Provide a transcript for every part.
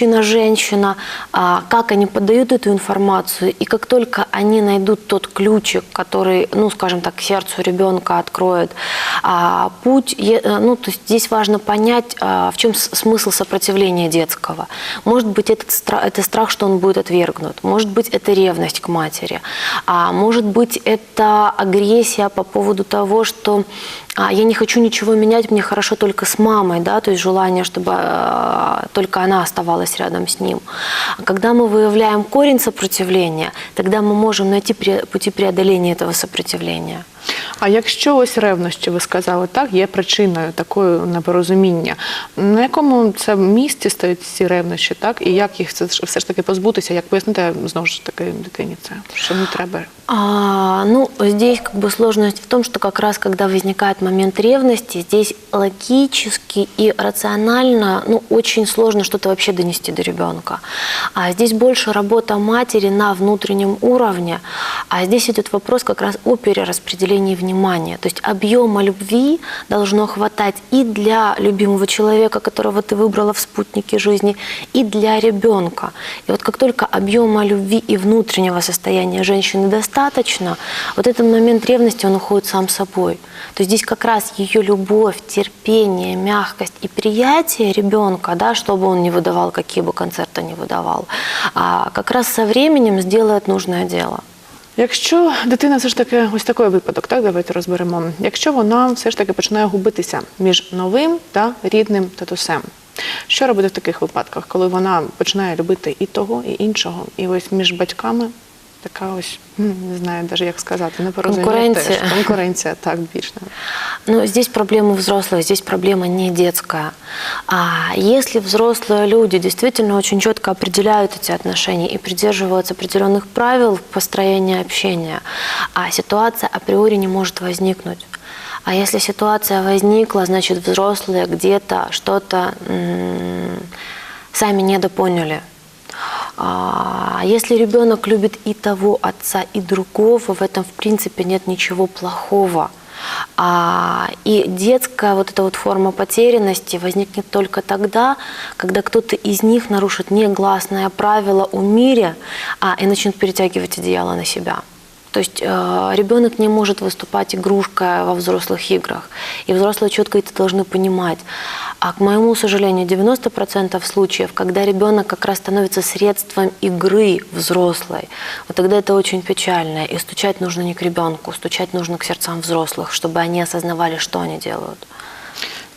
мужчина, женщина, а, как они подают эту информацию, и как только они найдут тот ключик, который, ну, скажем так, сердцу ребенка откроет а, путь, э, ну, то есть здесь важно понять, а, в чем смысл сопротивления детского. Может быть, этот страх, это страх, что он будет отвергнут, может быть, это ревность к матери, а может быть, это агрессия по поводу того, что а, я не хочу ничего менять, мне хорошо только с мамой, да, то есть желание, чтобы э, только она оставалась рядом с ним. А Когда мы выявляем корень сопротивления, тогда мы можем найти пути преодоления этого сопротивления. А якщо ось ревнощі, ви сказали, так, є причиною такої непорозуміння, на якому це місці стоять ці ревнощі, так? І як їх це ж- все ж таки позбутися, як пояснити знову ж таки дитині це, що не треба? А, ну, здесь как бы сложность в том, что как раз когда возникает момент ревности, здесь логически и рационально, ну, очень сложно что-то вообще донести до ребенка. А здесь больше работа матери на внутреннем уровне, а здесь идет вопрос как раз о перераспределении внимания. То есть объема любви должно хватать и для любимого человека, которого ты выбрала в спутнике жизни, и для ребенка. И вот как только объема любви и внутреннего состояния женщины достаточно, вот этот момент ревности, он уходит сам собой. То есть здесь как раз ее любовь, терпение, мягкость и приятие ребенка, да, чтобы он не выдавал, какие бы концерты не выдавал, а как раз со временем сделает нужное дело. Якщо дитина все ж таки ось такий випадок, так давайте розберемо. Якщо вона все ж таки починає губитися між новим та рідним татусем, що робити в таких випадках, коли вона починає любити і того, і іншого, і ось між батьками така ось м, не знаю навіть як сказати, непорозуміння Конкуренція. теж. конкуренція, так більш Но здесь проблема взрослых, здесь проблема не детская. А если взрослые люди действительно очень четко определяют эти отношения и придерживаются определенных правил построения общения, а ситуация априори не может возникнуть. А если ситуация возникла, значит взрослые где-то что-то м, сами недопоняли. А Если ребенок любит и того отца, и другого, в этом в принципе нет ничего плохого. А, и детская вот эта вот форма потерянности возникнет только тогда, когда кто-то из них нарушит негласное правило о мире а, и начнет перетягивать одеяло на себя. То есть э, ребенок не может выступать игрушкой во взрослых играх. И взрослые четко это должны понимать. А к моему сожалению, 90% случаев, когда ребенок как раз становится средством игры взрослой, вот тогда это очень печально. И стучать нужно не к ребенку, стучать нужно к сердцам взрослых, чтобы они осознавали, что они делают.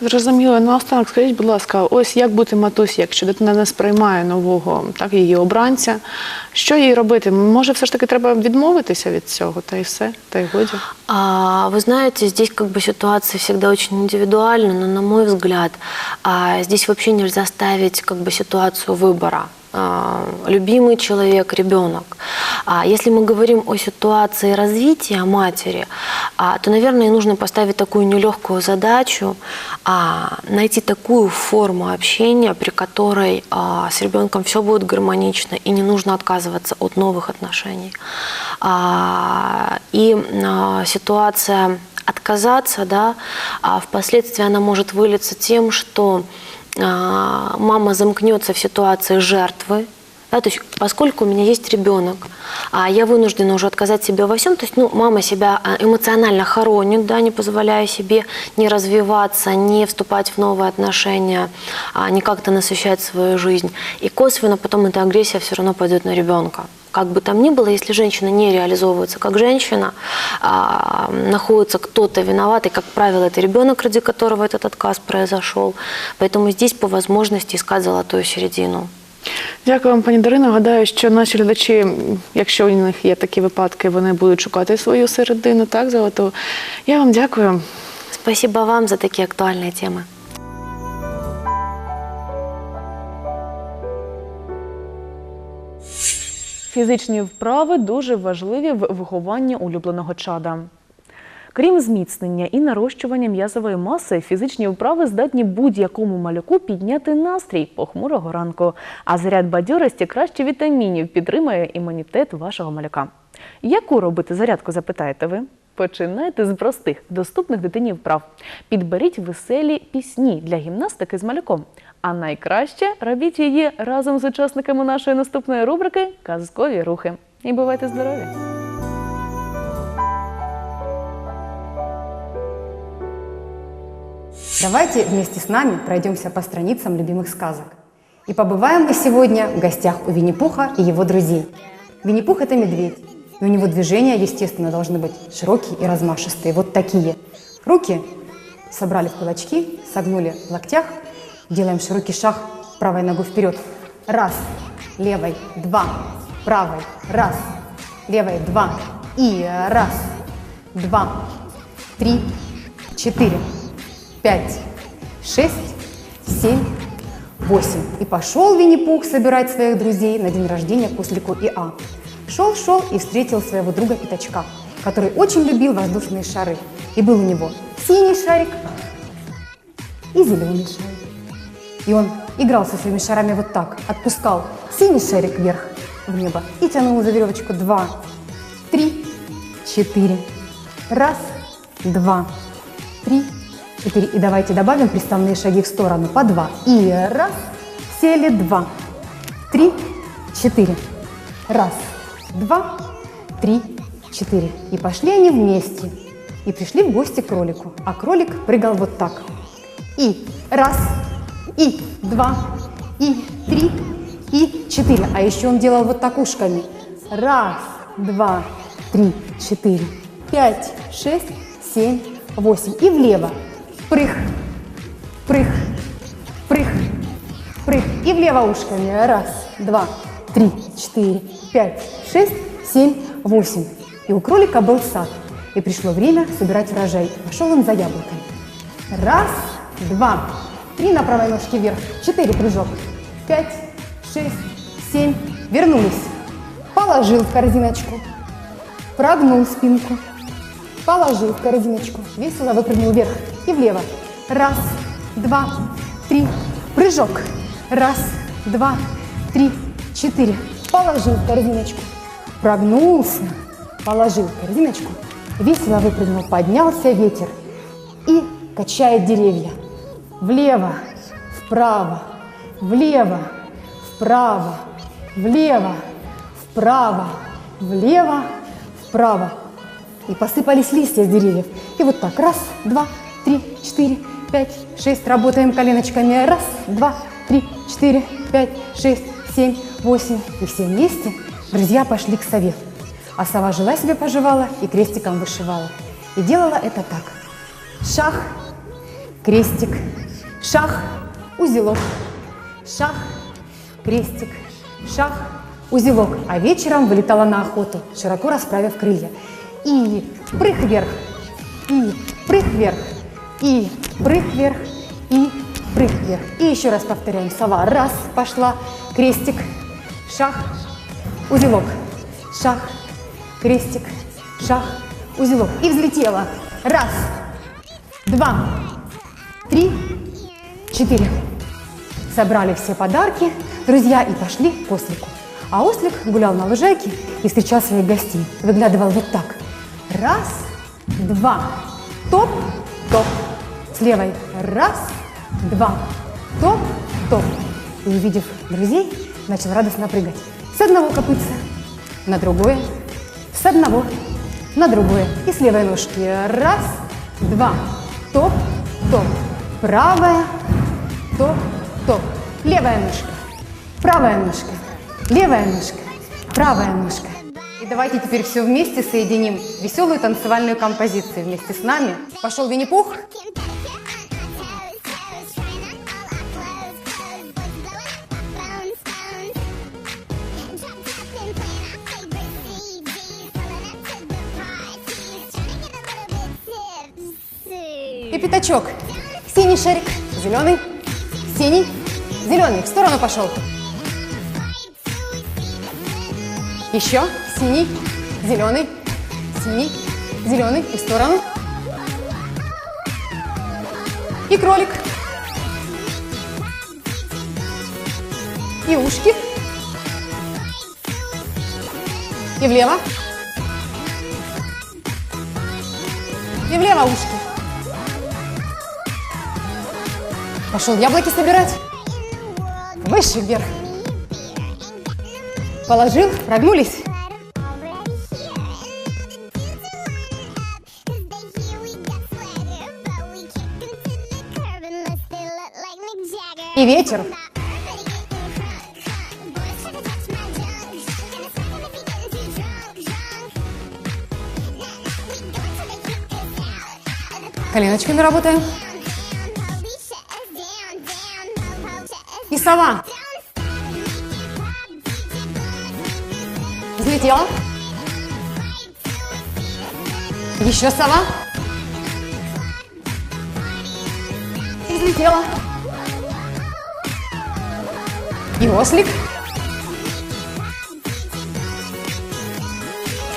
Зрозуміло. Наостанок, скажіть, будь ласка, ось як бути матусі, якщо дитина не сприймає нового так, її обранця, що їй робити? Може, все ж таки треба відмовитися від цього, та й все, та й годі. А, Вы знаете, здесь как бы ситуация всегда очень индивидуальна, но на мой взгляд, а, здесь вообще нельзя ставить как бы ситуацию выбора. А, Любимый человек, ребенок. А если мы говорим о ситуации развития матери, а, то, наверное, нужно поставить такую нелегкую задачу, а, найти такую форму общения, при которой с ребенком все будет гармонично и не нужно отказываться от новых отношений. И ситуация отказаться, да, впоследствии она может вылиться тем, что мама замкнется в ситуации жертвы, да, то есть, поскольку у меня есть ребенок, а я вынуждена уже отказать себе во всем, то есть, ну, мама себя а, эмоционально хоронит, да, не позволяя себе не развиваться, не вступать в новые отношения, а не как-то насыщать свою жизнь. И косвенно потом эта агрессия все равно пойдет на ребенка. Как бы там ни было, если женщина не реализовывается как женщина, а, находится кто-то виноватый, как правило, это ребенок, ради которого этот отказ произошел. Поэтому здесь по возможности искать золотую середину. Дякую вам, пані Дарино. Гадаю, що наші глядачі, якщо у них є такі випадки, вони будуть шукати свою середину, так, золоту. Я вам дякую. Спасибо вам за такие актуальные темы. Фізичні вправи дуже важливі в вихованні улюбленого чада. Крім зміцнення і нарощування м'язової маси, фізичні вправи здатні будь-якому малюку підняти настрій похмурого ранку. А заряд бадьорості краще вітамінів підтримує імунітет вашого малюка. Яку робити зарядку, запитаєте ви? Починайте з простих, доступних дитині вправ. Підберіть веселі пісні для гімнастики з малюком. А найкраще робіть її разом з учасниками нашої наступної рубрики Казкові рухи. І бувайте здорові! Давайте вместе с нами пройдемся по страницам любимых сказок. И побываем мы сегодня в гостях у Винни-Пуха и его друзей. Винни-Пух – это медведь, и у него движения, естественно, должны быть широкие и размашистые, вот такие. Руки собрали в кулачки, согнули в локтях, делаем широкий шаг правой ногой вперед. Раз, левой, два, правой, раз, левой, два, и раз, два, три, четыре, пять, шесть, семь, восемь. И пошел Винни-Пух собирать своих друзей на день рождения к ослику Иа. Шел-шел и встретил своего друга Пятачка, который очень любил воздушные шары. И был у него синий шарик и зеленый шарик. И он играл со своими шарами вот так, отпускал синий шарик вверх в небо и тянул за веревочку два, три, четыре. Раз, два, три, четыре. И давайте добавим приставные шаги в сторону по два. И раз, сели два, три, четыре. Раз, два, три, четыре. И пошли они вместе. И пришли в гости к кролику. А кролик прыгал вот так. И раз, и два, и три, и четыре. А еще он делал вот так ушками. Раз, два, три, четыре, пять, шесть, семь, восемь. И влево. Прыг, прыг, прыг, прыг. И влево ушками. Раз, два, три, четыре, пять, шесть, семь, восемь. И у кролика был сад. И пришло время собирать урожай. Пошел он за яблоками. Раз, два, три на правой ножке вверх, четыре прыжок, пять, шесть, семь, вернулись. Положил в корзиночку, прогнул спинку, положил в корзиночку, весело выпрыгнул вверх и влево. Раз, два, три, прыжок. Раз, два, три, четыре. Положил корзиночку, прогнулся, положил корзиночку, весело выпрыгнул, поднялся ветер и качает деревья. Влево, вправо, влево, вправо, влево, вправо, влево, вправо. И посыпались листья с деревьев. И вот так. Раз, два, три, четыре, пять, шесть. Работаем коленочками. Раз, два, три, четыре, пять, шесть, семь, восемь. И все вместе друзья пошли к сове. А сова жила себе поживала и крестиком вышивала. И делала это так. Шах, крестик, шах, узелок, шах, крестик, шах, узелок. А вечером вылетала на охоту, широко расправив крылья. И прыг вверх, и прыг вверх, и прыг вверх, и прыг вверх. И еще раз повторяем. Сова раз пошла, крестик, шах, узелок, шах, крестик, шах, узелок. И взлетела. Раз, два, три, четыре. Собрали все подарки, друзья, и пошли к ослику. А ослик гулял на лужайке и встречал своих гостей. Выглядывал вот так. Раз, два, топ, топ. С левой раз, два, топ, топ. И увидев друзей, начал радостно прыгать. С одного копытца на другое, с одного на другое. И с левой ножки. Раз, два, топ, топ. Правая, топ, топ. Левая ножка, правая ножка, левая ножка, правая ножка. Давайте теперь все вместе соединим веселую танцевальную композицию вместе с нами. Пошел Винни-Пух. И пятачок. Синий шарик, зеленый, синий, зеленый. В сторону пошел. Еще синий, зеленый, синий, зеленый. И в сторону. И кролик. И ушки. И влево. И влево ушки. Пошел яблоки собирать. Выше вверх. Положил, прогнулись. И ветер. Коленочками работаем. И сова. Взлетела. Еще сова. И взлетела. И ослик.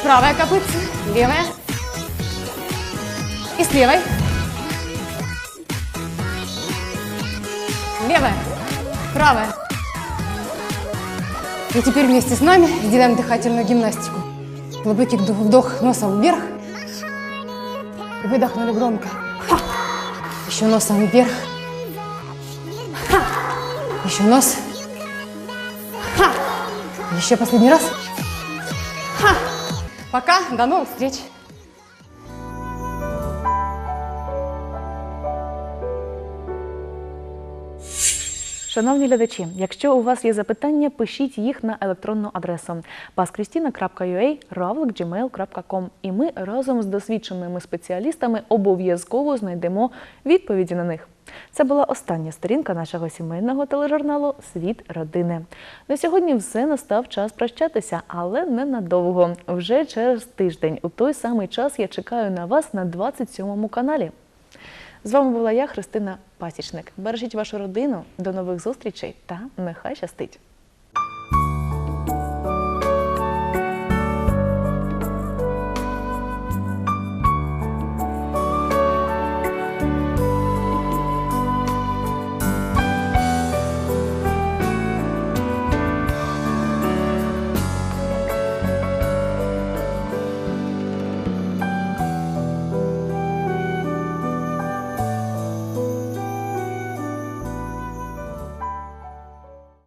Правая копытце, левая. И с левой. Левая, правая. И теперь вместе с нами сделаем дыхательную гимнастику. Глубокий вдох носом вверх. И выдохнули громко. Ха. Еще носом вверх. Ха. Еще нос. Еще последний раз. Ха. Пока, до новых встреч. Шановні глядачі, якщо у вас є запитання, пишіть їх на електронну адресу paskristina.ua ravlik.gmail.com і ми разом з досвідченими спеціалістами обов'язково знайдемо відповіді на них. Це була остання сторінка нашого сімейного тележурналу Світ родини. На сьогодні все настав час прощатися, але ненадовго. Вже через тиждень, у той самий час, я чекаю на вас на 27-му каналі. З вами була я, Христина Пасічник. Бережіть вашу родину. До нових зустрічей та нехай щастить!